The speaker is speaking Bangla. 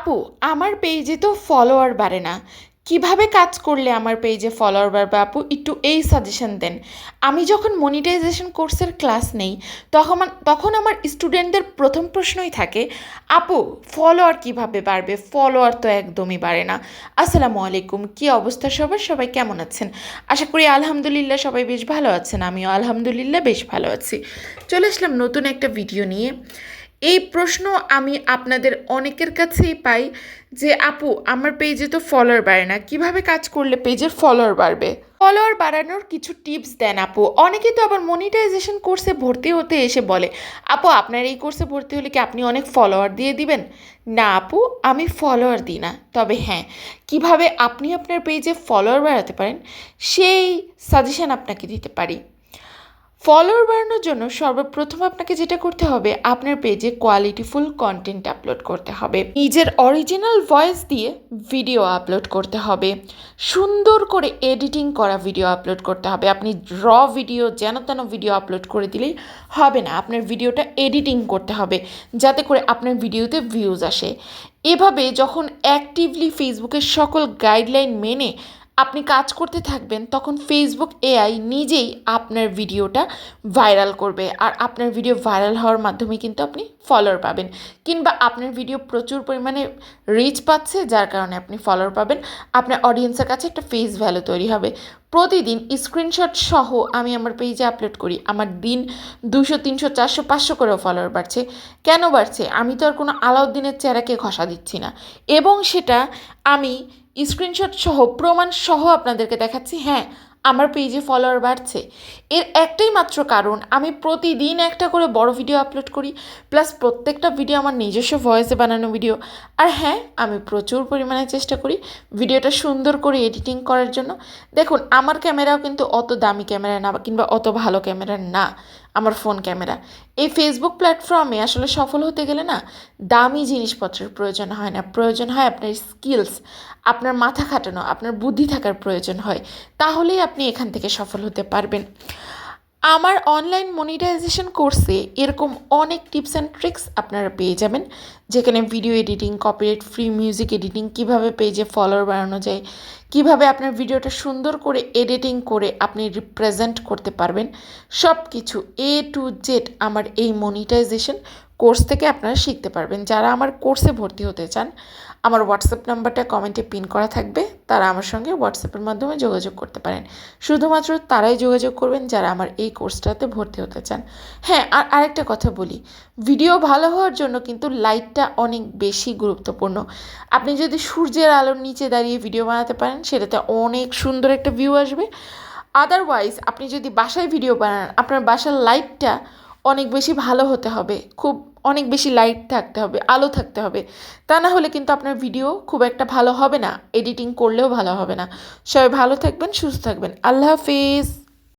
আপু, আমার পেজে তো ফলোয়ার বাড়ে না। কীভাবে কাজ করলে আমার পেজে ফলোয়ার বাড়বে আপু? একটু এই সাজেশন দেন। আমি যখন মনিটাইজেশন কোর্সের ক্লাস নেই, তখন তখন আমার স্টুডেন্টদের প্রথম প্রশ্নই থাকে, আপু ফলোয়ার কীভাবে বাড়বে? ফলোয়ার তো একদমই বাড়ে না। আসসালামু আলাইকুম, কি অবস্থা সবার? সবাই কেমন আছেন? আশা করি আলহামদুলিল্লাহ সবাই বেশ ভালো আছেন, আমিও আলহামদুলিল্লাহ বেশ ভালো আছি। চলে আসলাম নতুন একটা ভিডিও নিয়ে। এই প্রশ্ন আমি আপনাদের অনেকের কাছেই পাই যে, আপু, আমার পেজে তো ফলোয়ার বাড়ে না। কীভাবে কাজ করলে পেজের ফলোয়ার বাড়বে? ফলোয়ার বাড়ানোর কিছু টিপস দেন, আপু। অনেকে তো আবার মনিটাইজেশন কোর্সে ভর্তি হতে এসে বলে, আপু, আপনার এই কোর্সে ভর্তি হলে কি আপনি অনেক ফলোয়ার দিয়ে দিবেন? না, আপু, আমি ফলোয়ার দিই না। তবে হ্যাঁ কীভাবে আপনি আপনার পেজে ফলোয়ার বাড়াতে পারেন, সেই সাজেশন আপনাকে দিতে পারি। ফলোয়ার বাড়ানোর জন্য সর্বপ্রথম আপনাকে যেটা করতে হবে, আপনার পেজে কোয়ালিটিফুল কন্টেন্ট আপলোড করতে হবে। নিজের অরিজিনাল ভয়েস দিয়ে ভিডিও আপলোড করতে হবে। সুন্দর করে এডিটিং করা ভিডিও আপলোড করতে হবে। আপনি র ভিডিও যেন তেন ভিডিও আপলোড করে দিলেই হবে না। আপনার ভিডিওটা এডিটিং করতে হবে, যাতে করে আপনার ভিডিওতে ভিউজ আসে। এভাবে যখন অ্যাক্টিভলি ফেসবুকের সকল গাইডলাইন মেনে আপনি কাজ করতে থাকবেন, তখন ফেসবুক এআই নিজেই আপনার ভিডিওটা ভাইরাল করবে। আর আপনার ভিডিও ভাইরাল হওয়ার মাধ্যমে কিন্তু আপনি ফলোয়ার পাবেন। কিংবা আপনার ভিডিও প্রচুর পরিমাণে রিচ পাচ্ছে, যার কারণে আপনি ফলোয়ার পাবেন। আপনার অডিয়েন্সের কাছে একটা ফেস ভ্যালু তৈরি হবে। প্রতিদিন স্ক্রিনশট সহ আমি আমার পেজে আপলোড করি। আমার দিন দুশো, তিনশো, চারশো, পাঁচশো করেও ফলোয়ার বাড়ছে। কেন বাড়ছে? আমি তো আর কোনো আলাউদ্দিনের চেহারাকে ঘষা দিচ্ছি না। এবং সেটা আমি স্ক্রিনশট সহ, প্রমাণ সহ আপনাদেরকে দেখাচ্ছি। হ্যাঁ আমার পেজে ফলোয়ার বাড়ছে। এর একটাই মাত্র কারণ, আমি প্রতিদিন একটা করে বড় ভিডিও আপলোড করি প্লাস প্রত্যেকটা ভিডিও আমার নিজস্ব ভয়েসে বানানো ভিডিও আর হ্যাঁ আমি প্রচুর পরিমাণে চেষ্টা করি ভিডিওটা সুন্দর করে এডিটিং করার জন্য। দেখুন, আমার ক্যামেরাও কিন্তু অত দামি ক্যামেরা না, কিংবা অত ভালো ক্যামেরা না। আমার ফোন ক্যামেরা। এই ফেসবুক প্ল্যাটফর্মে আসলে সফল হতে গেলে না দামি জিনিসপত্রের প্রয়োজন হয় না। প্রয়োজন হয় আপনার স্কিলস আপনার মাথা খাটানো, আপনার বুদ্ধি থাকার প্রয়োজন হয়। তাহলেই আপনি এখান থেকে সফল হতে পারবেন। আমার অনলাইন মনিটাইজেশন কোর্সে এরকম অনেক টিপস অ্যান্ড ট্রিক্স আপনারা পেয়ে যাবেন। যেখানে video editing copyright free music editing কীভাবে পেজে ফলোয়ার বাড়ানো যায়, কীভাবে আপনার ভিডিওটা সুন্দর করে এডিটিং করে আপনি রিপ্রেজেন্ট করতে পারবেন সব কিছু এ টু জেড আমার এই মনিটাইজেশন কোর্স থেকে আপনারা শিখতে পারবেন। যারা আমার কোর্সে ভর্তি হতে চান, আমার হোয়াটসঅ্যাপ নাম্বারটা কমেন্টে পিন করা থাকবে। তারা আমার সঙ্গে হোয়াটসঅ্যাপের মাধ্যমে যোগাযোগ করতে পারেন। শুধুমাত্র তারাই যোগাযোগ করবেন যারা আমার এই কোর্সটাতে ভর্তি হতে চান। হ্যাঁ আর আরেকটা কথা বলি। ভিডিও ভালো হওয়ার জন্য কিন্তু লাইটটা অনেক বেশি গুরুত্বপূর্ণ। আপনি যদি সূর্যের আলোর নিচে দাঁড়িয়ে ভিডিও বানাতে পারেন, সেটাতে অনেক সুন্দর একটা ভিউ আসবে। আদারওয়াইজ আপনি যদি বাসায় ভিডিও বানান, আপনার বাসার লাইটটা অনেক বেশি ভালো হতে হবে। খুব অনেক বেশি লাইট থাকতে হবে, আলো থাকতে হবে। তা না হলে কিন্তু আপনার ভিডিও খুব একটা ভালো হবে না এডিটিং করলেও ভালো হবে না। সবাই ভালো থাকবেন, সুস্থ থাকবেন। আল্লাহ হাফিজ।